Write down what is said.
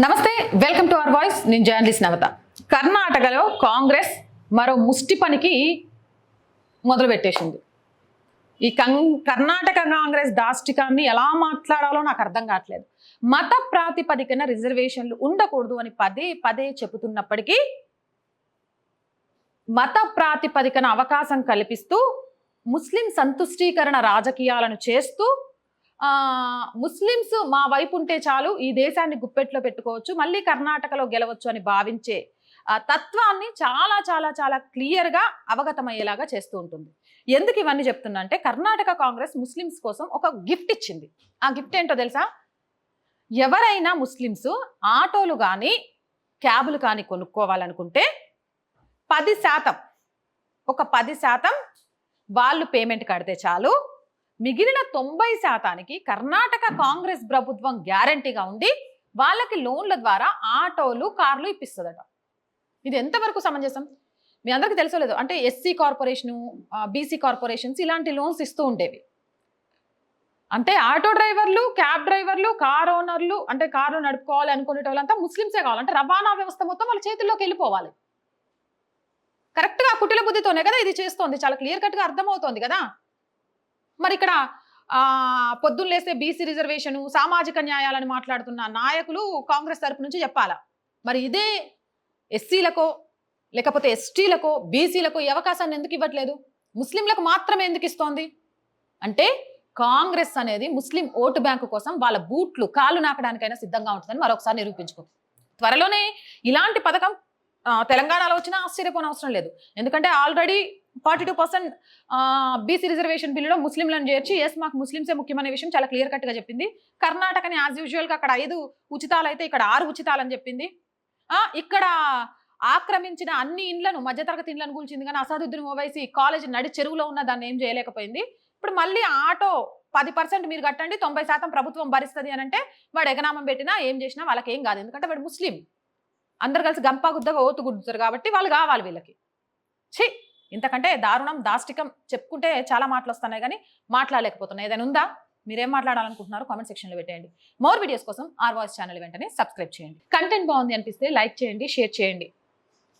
నమస్తే welcome to hour voice. నేను journalist Navata. కర్ణాటకలో కాంగ్రెస్ మరో ముష్టి పనికి మొదలుపెట్టేసింది. ఈ కం కర్ణాటక కాంగ్రెస్ దాష్టికాన్ని ఎలా మాట్లాడాలో నాకు అర్థం కావట్లేదు. మత ప్రాతిపదికన రిజర్వేషన్లు ఉండకూడదు అని పదే పదే చెబుతున్నప్పటికీ మత ప్రాతిపదికన అవకాశం కల్పిస్తూ ముస్లిం సంతుష్టీకరణ రాజకీయాలను చేస్తూ ముస్లిమ్స్ మా వైపు ఉంటే చాలు ఈ దేశాన్ని గుప్పెట్లో పెట్టుకోవచ్చు మళ్ళీ కర్ణాటకలో గెలవచ్చు అని భావించే తత్వాన్ని చాలా చాలా చాలా క్లియర్గా అవగతమయ్యేలాగా చేస్తూ ఉంటుంది. ఎందుకు ఇవన్నీ చెప్తున్నా అంటే కర్ణాటక కాంగ్రెస్ ముస్లిమ్స్ కోసం ఒక గిఫ్ట్ ఇచ్చింది. ఆ గిఫ్ట్ ఏంటో తెలుసా? ఎవరైనా ముస్లిమ్స్ ఆటోలు కానీ క్యాబులు కానీ కొనుక్కోవాలనుకుంటే పది శాతం ఒక పది శాతం వాళ్ళు పేమెంట్ కడితే చాలు. మిగిలిన తొంభై శాతానికి కర్ణాటక కాంగ్రెస్ ప్రభుత్వం గ్యారంటీగా ఉండి వాళ్ళకి లోన్ల ద్వారా ఆటోలు కార్లు ఇప్పిస్తుందట. ఇది ఎంతవరకు సమంజసం? మీ అందరికీ తెలుసో లేదు? అంటే ఎస్సీ కార్పొరేషను బీసీ కార్పొరేషన్స్ ఇలాంటి లోన్స్ ఇస్తూ ఉండేవి. అంటే ఆటో డ్రైవర్లు క్యాబ్ డ్రైవర్లు కార్ ఓనర్లు అంటే కారు నడుపుకోవాలి అనుకునే వాళ్ళంతా ముస్లిమ్సే కావాలి. అంటే రవాణా వ్యవస్థ మొత్తం వాళ్ళ చేతుల్లోకి వెళ్ళిపోవాలి. కరెక్ట్గా కుటిల బుద్ధితోనే కదా ఇది చేస్తోంది. చాలా క్లియర్ కట్గా అర్థమవుతోంది కదా? మరి ఇక్కడ పొద్దున్న లేస్తే బీసీ రిజర్వేషను సామాజిక న్యాయాలను మాట్లాడుతున్న నాయకులు కాంగ్రెస్ తరపు నుంచి చెప్పాలా? మరి ఇదే ఎస్సీలకో లేకపోతే ఎస్టీలకో బీసీలకో ఈ అవకాశాన్ని ఎందుకు ఇవ్వట్లేదు? ముస్లింలకు మాత్రమే ఎందుకు ఇస్తోంది? అంటే కాంగ్రెస్ అనేది ముస్లిం ఓటు బ్యాంకు కోసం వాళ్ళ బూట్లు కాళ్ళు నాకడానికైనా సిద్ధంగా ఉంటుందని మరొకసారి నిరూపించుకో. త్వరలోనే ఇలాంటి పథకం తెలంగాణలో వచ్చినా ఆశ్చర్యపోనవసరం లేదు. ఎందుకంటే already forty two percent BC reservation బిల్లులో ముస్లింలను చేర్చి ఎస్ మాకు ముస్లింసే ముఖ్యమైన విషయం చాలా క్లియర్ కట్గా చెప్పింది. కర్ణాటకని యాజ్ యూజువల్గా అక్కడ ఐదు ఉచితాలు అయితే ఇక్కడ ఆరు ఉచితాలని చెప్పింది. ఇక్కడ ఆక్రమించిన అన్ని ఇండ్లను మధ్యతరగతి ఇండ్లను కూల్చింది కానీ అసాదుద్దీన్ ఓవైసీ కాలేజ్ నడి చెరువులో ఉన్న దాన్ని ఏం చేయలేకపోయింది. ఇప్పుడు మళ్ళీ ఆటో పది పర్సెంట్ మీరు కట్టండి తొంభై శాతం ప్రభుత్వం భరిస్తుంది అని అంటే వాడు ఎగనామం పెట్టినా ఏం చేసినా వాళ్ళకి ఏం కాదు. ఎందుకంటే వాడు ముస్లిం. అందరు కలిసి గంపా గుద్దగా ఓతు గుద్దుతారు కాబట్టి వాళ్ళు కావాలి వీళ్ళకి. ఛీ! ఇంతకంటే దారుణం దాష్టికం చెప్పుకుంటే చాలా మాటలు వస్తున్నాయి కానీ మాట్లాడలేకపోతున్నాయి. ఏదైనా ఉందా? మీరేం మాట్లాడాలనుకుంటున్నారు కామెంట్ సెక్షన్లో పెట్టేయండి. మోర్ వీడియోస్ కోసం ఆర్ వాయిస్ ఛానల్ వెంటనే సబ్స్క్రైబ్ చేయండి. కంటెంట్ బాగుంది అనిపిస్తే లైక్ చేయండి షేర్ చేయండి.